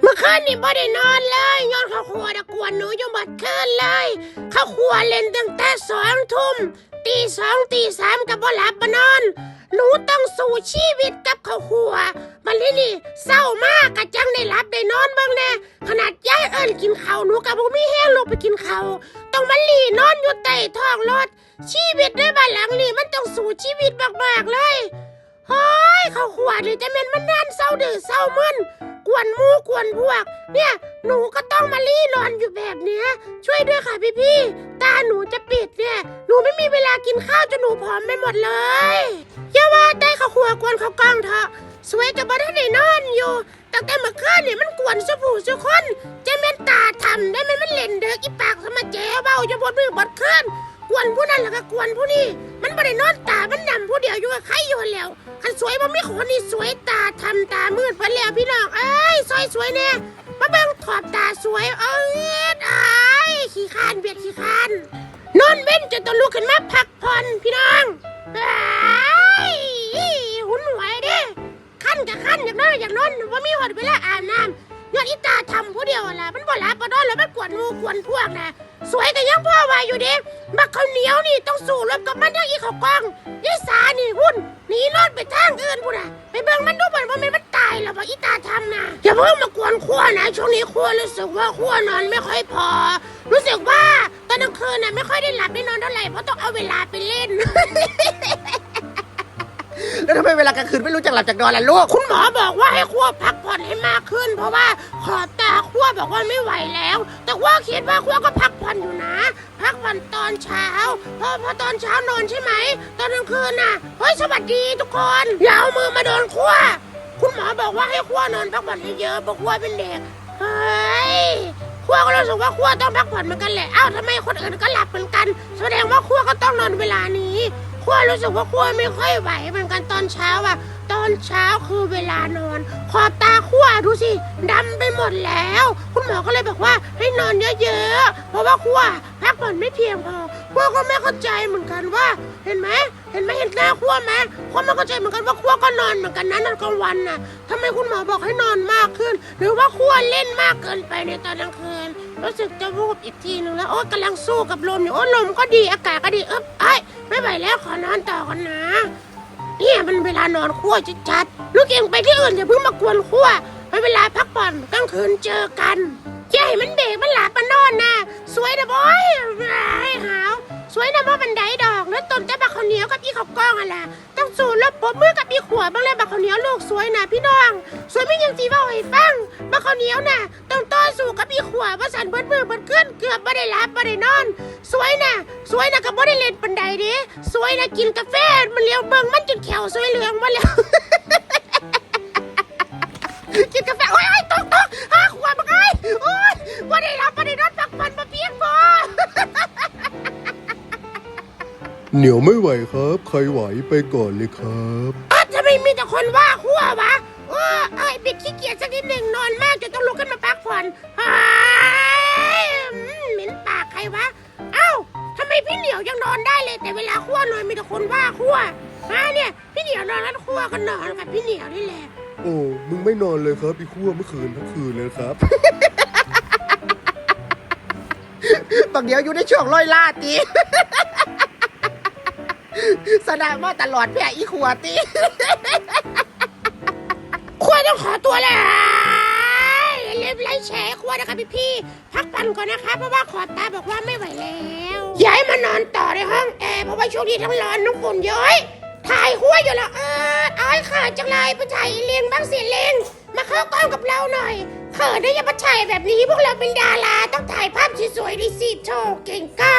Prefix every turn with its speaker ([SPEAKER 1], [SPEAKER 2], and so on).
[SPEAKER 1] เมื่อคืนนี่บ่ได้นอนเลยย้อนข้าวครัวตะกวนหนูยังบัดคืนเลยข้าวครัวเล่นตั้งแต่สองทุ่มตีสองตีสามกับบ่หลับบ่นอน หนูต้องสู้ชีวิตกับข้าวครัวมันนี่นี่เศร้ามากกะจังได้หลับได้นอนบ้างแน่ขนาดยายเอิ้นกินข้าวหนูกับบ่มีแห้งลงไปกินข้าวต้องมาหลีนอนอยู่ใต้ท้องรถชีวิตในบ้านหลังนี้มันต้องสู้ชีวิตมากๆเลยเฮ้ยข้าวขวดนี่จะเป็นมันนานเศร้าดื้อเศร้ามึน วนหมูกวนพวก เนี่ยหนูก็ต้องมาลี่นอนอยู่แบบเนี้ย ช่วยด้วยค่ะพี่พี่ๆตาหนูจะปิดเนี่ย หนูไม่มีเวลากินข้าวจนหนูผอมไปหมดเลยอย่าว่าแต่ข้าวขวกวนข้าวกล้องเถอะสวยกับบ้าได้นอนอยู่ ตั้งแต่เมื่อคืนนี่ยมันกวนสุผู้สุคนจะแม่นตาทำได้ไหมมันเล่นเด้ออีปากสมาแจวเบาจะบดมือบดคืนกวนผู้นั้นแล้วก็กวนผู้นี้มันไม่ได้นอนตามันนำผู้เดียวอยู่กับใครอยู่แล้วันสวยบ่มีคนนี่สวยตาทำตามืดไปแล้วพี่น้องเอ้ยซอยสวยแน่มาเบิ่งถอดตาสวยเอ้ยไอายขี้คานเบียดขี้คานนอนเว้นจนต้องลุกขึ้นมาพักผ่อนพี่น้องเอ้หุ่นไหวเด้ขั้นกับขั้นอย่ากนอนอย่ากนอนว่ามีหอดเวลาอาบน้ำยอนอีตาทำผู้เดียวล่ะมันบ่หลับบ่นอนแล้วมันกวนหูกวนพวกนะสวยก็ยังพ่อว่าอยู่เด้บักข้าวเหนียวนี่ต้องสู้รบกับมันทั้งอีข้าวกล้องยายสานี่หุ่น นีรอดไปทางอื่นพุ่นะไปเบิ่งมันดูบ่นว่ามันมันตายแล้วบ่อีตาทำนะอย่าเพิ่งมากวนขั้วนะช่วงนี้ขั้วรู้สึกว่าขั้วนอนไม่ค่อยพอ รู้สึกว่าตอนกลางคืนน่ะไม่ค่อยได้หลับได้นอนเท่าไหร่เพราะต้องเอาเวลาไปเล่น
[SPEAKER 2] ทำไมเวลากลางคืนไม่รู้จักหลับจากนอนล่ะลูก
[SPEAKER 1] คุณหมอบอกว่าให้ขั้วพักผ่อนให้มากขึ้น เพราะว่าขอบตาขั้วบอกว่าไม่ไหวแล้ว แต่ว่าคิดว่าขั้วก็พักผ่อนอยู่นะ พักผ่อนตอนเช้าพอพอตอนเช้านอนใช่ไหม ตอนกลางคืนน่ะเฮ้ยสวัสดีทุกคนอย่าเอามือมาโดนขั้วคุณหมอบอกว่าให้ขั้วนอนพักผ่อนให้เยอะเพราะขั้วเป็นเด็กเฮ้ยขั้วก็รู้สึกว่าขั้วต้องพักผ่อนเหมือนกันแหละ เอ้าทำไมคนอื่นก็หลับเหมือนกัน แสดงว่าขั้วก็ต้องนอนเวลานี้ ขั้วรู้สึกว่าขั้วไม่ค่อยไหวเหมือนกันตอนเช้าอะตอนเช้าคือเวลานอน ขอบตาขั้วดูสิดำไปหมดแล้ว คุณหมอก็เลยบอกว่าให้นอนเยอะๆเพราะว่าขั้วพักผ่อนไม่เพียงพอขั้วก็ไม่เข้าใจเหมือนกันว่า เห็นไหมเห็นไหมเห็นหน้าขั้วไหมขั้วไม่เข้าใจเหมือนกันว่าขั้วก็นอนเหมือนกันนะนอนกลางวันน่ะทำไมคุณหมอบอกให้นอนมากขึ้น หรือว่าขั้วเล่นมากเกินไปในตอนกลางคืนรู้สึกจะวูบอีกทีหนึ่งแล้วโอ๊ยกำลังสู้กับลมอยู่โอ๊ยลมก็ดีอากาศก็ดีเอ๊บไอ้ ไม่ไหวแล้วขอนอนต่อกันนะ เนี่ยมันเวลานอนขั้วชัดๆลูกเองไปที่อื่นอย่าเพิ่งมากวนขั้วให้เวลาพักผ่อนกลางคืนเจอกันอย่าให้มันเบรกมันหลับมันนอนนะสวยนะบอยไอ้หาวสวยนะว่าบันไดดอกแล้วต้นแต่บักข้าวเหนียวกับอีข้าวกล้องอะไรต้องสู่แล้วปมมือกับอีขวบบ้างเลยบักข้าวเหนียวลูกสวยนะพี่น้อง สวยไม่ยังจีว่าให้ฟังบักข้าวเหนียวน่ะต้องต สู้กับอีขวบว่าสันเบิดมือเบิดขึ้นเกือบไม่ได้หลับไม่ได้นอน สวยนะสวยนะก็บ่ได้เล่นปันไดเด้สวยนะกินกาแฟมันเลี้ยวเบิ่งมันจนแขวสวยเหลืองมาแล้วกินกาแฟโอ้ยโอ้ยตกตกห้าขวบมาไงโอ้ยบ่ได้หลับบ่ได้นอนพักผ่อนมาเพียงพอ
[SPEAKER 3] เหนียวไม่ไหวครับ ใครไหวไปก่อนเลยครับ
[SPEAKER 1] เอ้าทำไมมีแต่คนว่าขั้ววะ เออไอ้ยบิดขี้เกียจสักนิดหนึ่งนอนมากจนต้องลุกขึ้นมาพักผ่อนเฮ้ยอืมเหม็นปากใครวะ เอ้าทำไมพี่เหนียวยังนอนได้เลย แต่เวลาขั้วนอนมีแต่คนว่าขั้วฮะเนี่ย พี่เหนียวนอนแล้วขั้วก็นอนกับพี่เหนียวนี่แหละ
[SPEAKER 3] โอ้ มึงไม่นอนเลยครับอีขั้วเมื่อคืนทั้งคืนเลยครับ
[SPEAKER 2] บางเดียวอยู่ในช่วงร้อยล่าตีสนามมาตลอดแพ่อีขวตี
[SPEAKER 1] ขั้ว ต้องขอตัวแล้วเรียบไล่แฉขั้วนะคะพี่พี่พักผ่อนก่อนนะคะ เพราะว่าขอบตาบอกว่าไม่ไหวแล้วย้ายมานอนต่อในห้องแอร์เพราะว่าช่วงนี้ทั้งร้อนทั้งฝนเยอะเอ้ยถ่ายขั้วอยู่ล้วเอออ้ยขาดจังเลยไปถ่ายเลียงบ้างสิเลียงมาเข้ากล้องกับเราหน่อยเขินได้ยังมาถ่ายแบบนี้พวกเราเป็นดาราต้องถ่ายภาพสวยๆดิสิโชว์เก่งก้า